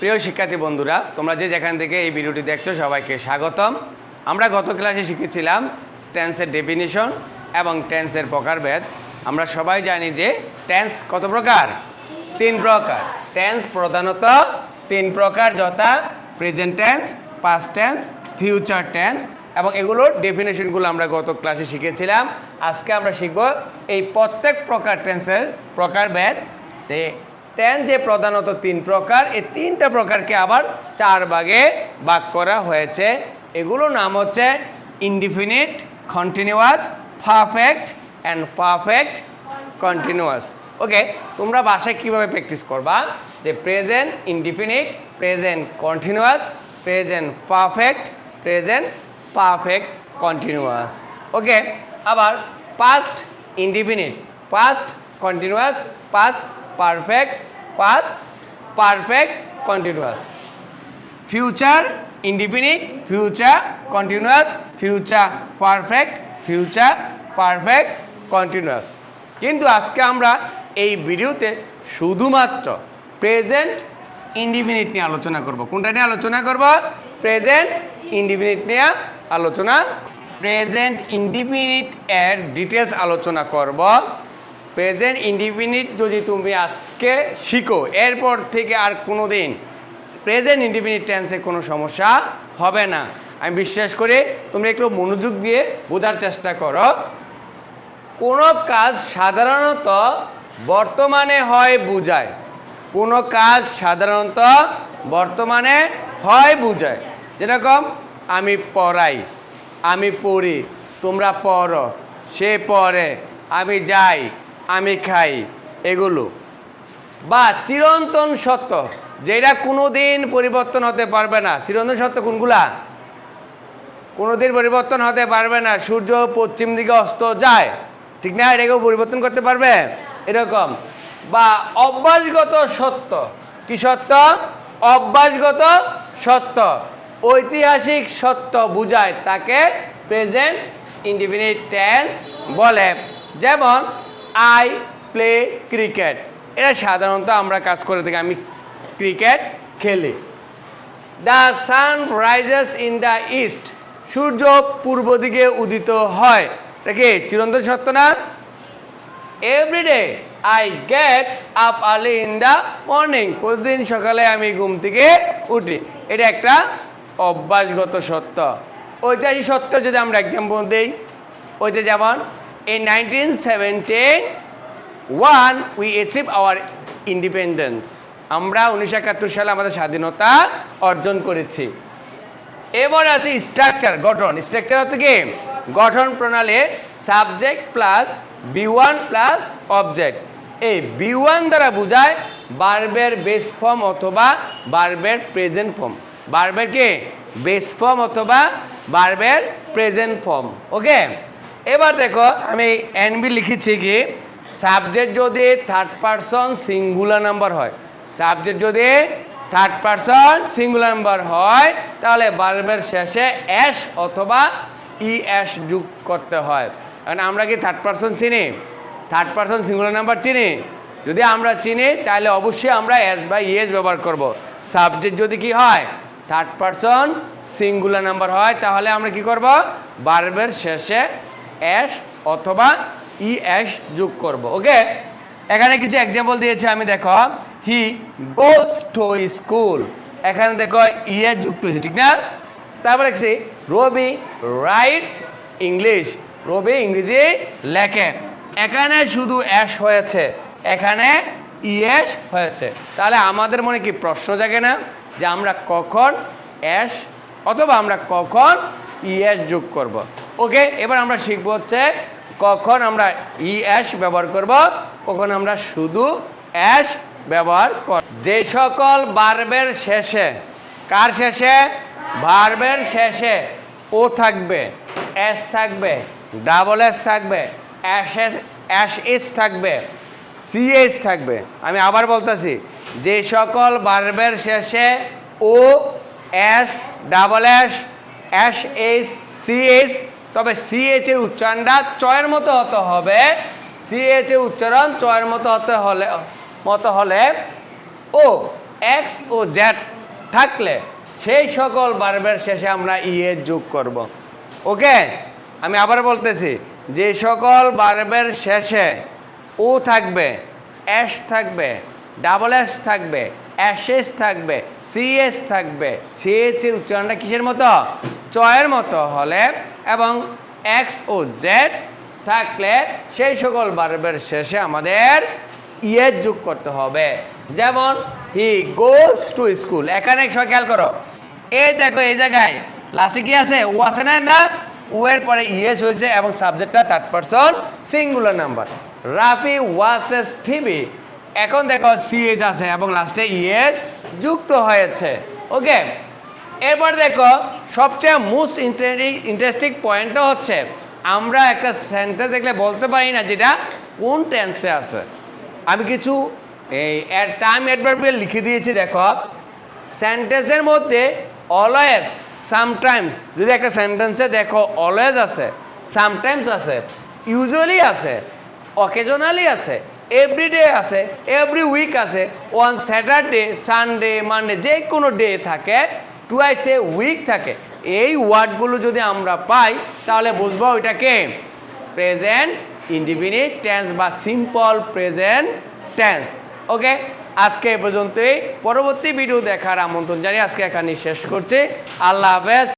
প্রিয় শিক্ষার্থী বন্ধুরা, তোমরা যে যেখান থেকে এই ভিডিওটি দেখছ, সবাইকে স্বাগতম। আমরা গত ক্লাসে শিখেছিলাম টেন্সের ডেফিনিশন এবং টেন্সের প্রকারভেদ আমরা সবাই জানি যে টেন্স কত প্রকার? তিন প্রকার। টেন্স প্রধানত তিন প্রকার, যথা present tense past tense future tense এবং এগুলোর ডেফিনেশনগুলো আমরা গত ক্লাসে শিখেছিলাম। আজকে আমরা শিখব এই প্রত্যেক প্রকার টেন্সের প্রকারভেদ টেন্স যে প্রধানত তিন প্রকার, এই তিনটা প্রকারকে আবার চার ভাগে ভাগ করা হয়েছে। এগুলোর নাম হচ্ছে indefinite continuous perfect and perfect continuous okay তোমরা বাসায় কীভাবে প্র্যাকটিস করবা? যে present indefinite present continuous present perfect present perfect continuous okay আবার past indefinite past continuous past perfect past perfect continuous future indefinite future continuous future perfect future perfect continuous কিন্তু আজকে আমরা এই ভিডিওতে শুধুমাত্র প্রেজেন্ট ইনডিফিনিট নিয়ে আলোচনা করব। কোনটা নিয়ে আলোচনা করব? প্রেজেন্ট ইনডিফিনিট নিয়ে আলোচনা। প্রেজেন্ট ইনডিফিনিট এর ডিটেলস আলোচনা করব। প্রেজেন্ট ইনডিফিনিট যদি তুমি আজকে শিখো, এরপর থেকে আর কোনো দিন প্রেজেন্ট ইনডিফিনিট টেন্সে কোনো সমস্যা হবে না। আমি বিশ্বাস করে তুমি একটু মনোযোগ দিয়ে বোঝার চেষ্টা করো। কোনো কাজ সাধারণত বর্তমানে হয়, বুঝায়। কোনো কাজ সাধারণত বর্তমানে হয়, বুঝায়। যেরকম, আমি পড়াই, আমি পড়ি, তোমরা পড়ো, সে পড়ে, আমি যাই আমি খাই, এগুলো। বা চিরন্তন সত্য, যেটা কোনো দিন পরিবর্তন হতে পারবে না। চিরন্তন সত্য কোনগুলা? কোনোদিন পরিবর্তন হতে পারবে না। সূর্য পশ্চিম দিকে অস্ত যায়, ঠিক না? এটাকেও পরিবর্তন করতে পারবে? এরকম। বা অভ্যাসগত সত্য, কি সত্য? অভ্যাসগত সত্য। ঐতিহাসিক সত্য বুঝায় তাকে প্রেজেন্ট ইনডিফিনিট টেন্স বলে। যেমন আই প্লে ক্রিকেট এটা সাধারণত আমরা কাজ করে থাকি, আমি ক্রিকেট খেলি। The sun rises in the east সূর্য পূর্ব দিকে উদিত হয়। এটা কি চিরন্তন সত্য না? Every day I get up early in the morning প্রতিদিন সকালে আমি ঘুম থেকে উঠি। এটা একটা অভ্যাসগত সত্য। ঐতিহাসিক সত্য যদি আমরা এক্সাম্পল দিই, ওইটা যেমন seventeen one we achieve our independence আমরা উনিশশো একাত্তর সালে আমাদের স্বাধীনতা অর্জন করেছি। এবার আছে স্ট্রাকচার গঠন। স্ট্রাকচার হচ্ছে কি? গঠন প্রণালী subject plus V one plus object এই বি ওয়ান দ্বারা বোঝায় বার্বের বেস ফর্ম অথবা বার্বের প্রেজেন্ট ফর্ম বার্বের কি? বেস ফর্ম অথবা বার্বের প্রেজেন্ট ফর্ম ওকে এবার দেখো, আমি এনবি লিখেছি কি সাবজেক্ট যদি থার্ড পারসন সিঙ্গুলার নাম্বার হয় সাবজেক্ট যদি থার্ড পারসন সিঙ্গুলার নাম্বার হয়, তাহলে বার্বের শেষে অ্যাশ অথবা ই যোগ করতে হয়। কারণ আমরা কি থার্ড পারসন চিনি? থার্ড পারসন সিঙ্গুলার নাম্বার চিনি? যদি আমরা চিনি, তাহলে অবশ্যই আমরা এস বা ইএস ব্যবহার করব। সাবজেক্ট যদি কি হয় থার্ড পারসন সিঙ্গুলার নাম্বার হয়, তাহলে আমরা কি করব? বার্বের শেষে অ্যাশ অথবা ই অ্যাশ যোগ করব ওকে এখানে কিছু এক্সাম্পল দিয়েছে, আমি দেখো হি গোস টু স্কুল এখানে দেখো ইয়ে যুক্ত হয়েছে ঠিক না? তারপর দেখছি, রবি রাইটস ইংলিশ রবি ইংরেজি লেখে। এখানে শুধু অ্যাশ হয়েছে, এখানে ইয়েস হয়েছে। তাহলে আমাদের মনে কি প্রশ্ন জাগে না? যে আমরা কখন অ্যাশ অথবা আমরা কখন ইএস যোগ করব। ওকে, এবার আমরা শিখব হচ্ছে কখন আমরা ই অ্যাশ ব্যবহার করব, কখন আমরা শুধু অ্যাশ ব্যবহার কর যে সকল বার্বের শেষে, কার শেষে? ভার্বের শেষে, ও থাকবে এস থাকবে, ডাবল এস থাকবে, অ্যাশ অ্যাশ এস থাকবে সিএস থাকবে। আমি আবার বলতেছি, যে সকল বার্বের শেষে O S double S S S CS তবে সিএচ এর উচ্চারণটা চয়ের মতো হতে হবে। সিএচ এর উচ্চারণ চয়ের মতো হতে হলে, মতো হলে ও এক্স ও জেড থাকলে সেই সকল বার্বের শেষে আমরা ইয়ে যোগ করব। ওকে আমি আবার বলতেছি, যে সকল বার্বের শেষে ও থাকবে এস থাকবে ডাবল এস থাকবে এস এস থাকবে সিএস থাকবে। সিএস এর উচ্চারণটা কিসের মতো? চয়ের মতো হলে এবং এক্স ও জেড থাকলে সেই সকল বার্বের শেষে আমাদের ইয়ের যোগ করতে হবে। যেমন হি গোস টু স্কুল এখানে সব খেয়াল করো। এই দেখো, এই জায়গায় লাস্টে কি আছে? ও আছে না না? ও এর পরে ইয়েস হয়েছে এবং সাবজেক্টটা third person singular number Rafi watches TV এখন দেখো সিএস আছে এবং লাস্টে ইয়েস যুক্ত হয়েছে। ওকে এরপর দেখো, সবচেয়ে মোস্ট ইন্টারেস্টিং পয়েন্টটা হচ্ছে, আমরা একটা সেন্টেন্স দেখলে বলতে পারি না যেটা কোন টেন্সে আছে। আমি কিছু এই টাইম অ্যাডভার্বিয়াল লিখে দিয়েছি, দেখো। সেন্টেন্সের মধ্যে অলওয়েজ সামটাইমস যদি একটা সেন্টেন্সে দেখো অলওয়েজ আছে সামটাইমস আছে ইউজুয়ালি আছে অকেজনালি আছে এভরিডে আছে এভরি উইক আছে ওয়ান স্যাটারডে সানডে মানডে যে কোনো ডে থাকে টুয়াইস উইক থাকে। এই ওয়ার্ডগুলো যদি আমরা পাই, তাহলে বুঝব ওইটাকে প্রেজেন্ট ইন্ডিফিনিট টেন্স বা সিম্পল প্রেজেন্ট টেন্স ওকে আজকে এ পর্যন্তই। পরবর্তী ভিডিও দেখার আমন্ত্রণ জানিয়ে আজকে এখানে শেষ করছি। আল্লাহ হাফেজ।